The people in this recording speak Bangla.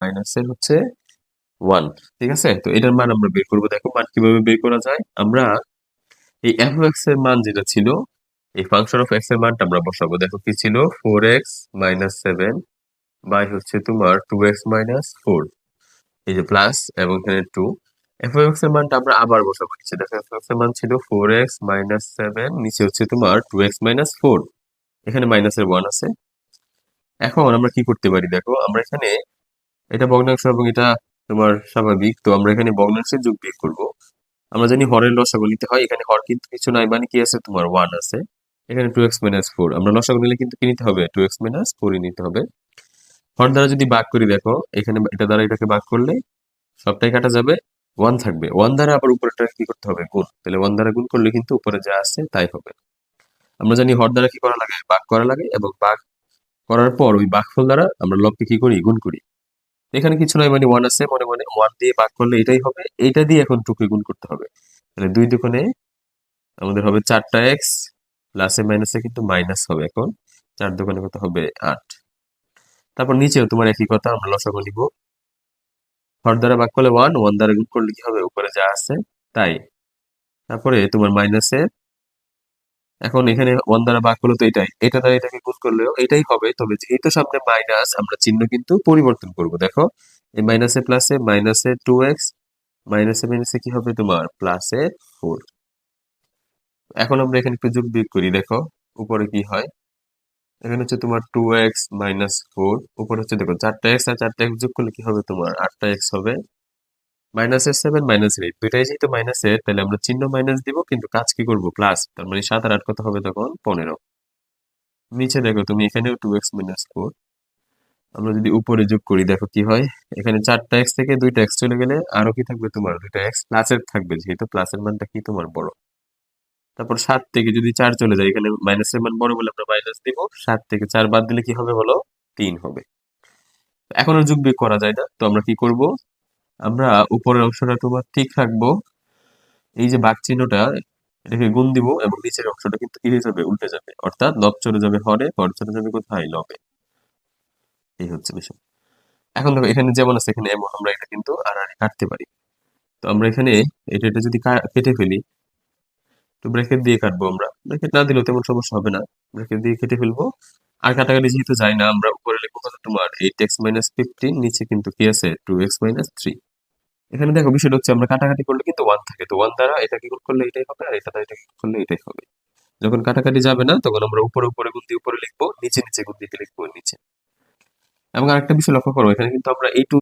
মাইনাসের হচ্ছে ওয়ান ঠিক আছে? তো এটার মান আমরা বের করব। দেখো মান কীভাবে বের করা যায়? আমরা এই এফ এক্সের মান যেটা ছিল, এই ফাংশন অফ এক্সের মানটা আমরা বসাবো। দেখো কি ছিল? Four x minus seven by হচ্ছে তোমার টু এক্স মাইনাস ফোর এই যে প্লাস এবং এখানে টু এফ এক্সের মানটা আমরা আবার বসাবো নিচে। দেখো এফ এক্সের মান ছিল ফোর এক্স মাইনাস সেভেন নিচে হচ্ছে তোমার টু এক্স মাইনাস ফোর এখানে মাইনাসের ওয়ান আছে। এখন আমরা কি করতে পারি? দেখো, আমরা এখানে এটা ভগ্নাংশ এবং এটা তোমার স্বাভাবিক। তো আমরা এখানে ভগ্নাংশের যোগ বিয়োগ করব। আমরা জানি হরের লসাগু নিতে হয়। এখানে হর কিন্তু কিছু নাই মানে কি আছে? তোমার ওয়ান আছে। এখানে টু এক্স মাইনাস ফোর আমরা লসাগু নিলে কিন্তু কি নিতে হবে? টু এক্স মাইনাস ফোরই নিতে হবে। হর দ্বারা যদি ভাগ করি, দেখো, এখানে এটা দ্বারা এটাকে ভাগ করলে সবটাই কাটা যাবে। ওয়ান থাকবে। ওয়ান দ্বারা আবার উপরেটা কি করতে হবে? গুণ। তাহলে ওয়ান দ্বারা গুণ করলে কিন্তু উপরে যা আছে তাই হবে। আমরা জানি হর দ্বারা কি করা লাগে? ভাগ করা লাগে এবং ভাগ করার পর ওই ভাগফল দ্বারা আমরা লবকে কি করি? গুণ করি। এখানে কিছু নয় মানে ওয়ান আছে, মনে মনে ওয়ান দিয়ে ভাগ করলে এটাই হবে। এটা দিয়ে এখন টুকে গুণ করতে হবে। তাহলে দুই দোকানে আমাদের হবে চারটা এক্স প্লাসে মাইনাসে কিন্তু মাইনাস হবে এখন। চার দোকানে কত হবে? আট। তারপর নিচেও তোমার একই কথা, আমরা লসাগু নিব হর দ্বারা ভাগ করলে ওয়ান ওয়ান দ্বারা গুণ করলে কি হবে? উপরে যা আছে, তাই। তারপরে তোমার মাইনাসে এখন এখানে ওয়ান দ্বারা ভাগ করলে তো এটাই। এটা দ্বারা এটাকে গুণ করলেও এটাই হবে। তবে যেহেতু সামনে মাইনাস আমরা চিহ্ন কিন্তু পরিবর্তন করব। দেখো, এই মাইনাসে প্লাসে মাইনাসে টু এক্স মাইনাসে মাইনাসে কি হবে তোমার? প্লাসে ফোর এখন আমরা এখানে একটু যোগ বিয়োগ করি। দেখো, উপরে কি হয়? এখানে হচ্ছে তোমার টু এক্স মাইনাস ফোর উপরে হচ্ছে দেখো চারটা এক্স আর চারটা এক্স যোগ করলে কি হবে তোমার? আটটা এক্স হবে মাইনাসের সেভেন মাইনাসের এইট দুইটাই যেহেতু মাইনাসের তাহলে আমরা চিহ্ন মাইনাস দিব, কিন্তু কাজ কি করব? প্লাস তার মানে সাত আর আট কত হবে তখন? পনেরো। নিচে দেখো, তুমি এখানেও টু এক্স মাইনাস ফোর আমরা যদি উপরে যোগ করি, দেখো কি হয়? এখানে চারটা এক্স থেকে দুইটা এক্স চলে গেলে আরও কি থাকবে তোমার? দুইটা এক্স প্লাসের থাকবে, যেহেতু প্লাসের মানটা কি তোমার? বড়। তারপর সাত থেকে যদি চার চলে যায়, এখানে মাইনাসের মান বড় বলে আমরা মাইনাস দিব। সাত থেকে চার বাদ দিলে কি হবে বলো? তিন হবে। এখন যোগ বিয়োগ করা যায় না। তো আমরা কি করব? আমরা উপরের অংশটা তোমার ঠিক রাখব। এই যে বাঘ চিহ্নটা, এটাকে গুণ দিব এবং নিচের অংশটা কিন্তু হয়ে যাবে? উল্টে যাবে। অর্থাৎ লব চলে যাবে হরে হর চলে যাবে কোথায়? লবে। এই হচ্ছে বিষয়। এখন দেখো, এখানে যেমন আছে, এখানে এমন, আমরা এটা কিন্তু আর আর কাটতে পারি। তো আমরা এখানে এটা এটা যদি কেটে ফেলি, তো ব্র্যাকেট দিয়ে কাটবো আমরা। ব্র্যাকেট না দিলেও তেমন সমস্যা হবে না। ব্র্যাকেট দিয়ে কেটে ফেলব। আর কাটাকাটি যেহেতু যায় না, আমরা উপরে লিখব তোমার? এইট এক্স মাইনাস ফিফটিন নিচে কিন্তু কি আছে? টু এক্স মাইনাস থ্রি এখানে দেখো, বিষয়টা হচ্ছে আমরা কাটাকাটি করলে কিন্তু ওয়ান থাকে। তো ওয়ান দ্বারা এটাকে গুণ করলে এটাই হবে, আর এটা দ্বারা এটাকে করলে এটাই হবে। যখন কাটাকাটি যাবে না, তখন আমরা উপরে উপরে গুণ দিয়ে উপরে লিখব, নিচে নিচে গুণ দিতে লিখব, নিচে। এবং আরেকটা বিষয় লক্ষ্য করব এখানে কিন্তু আমরা এই টু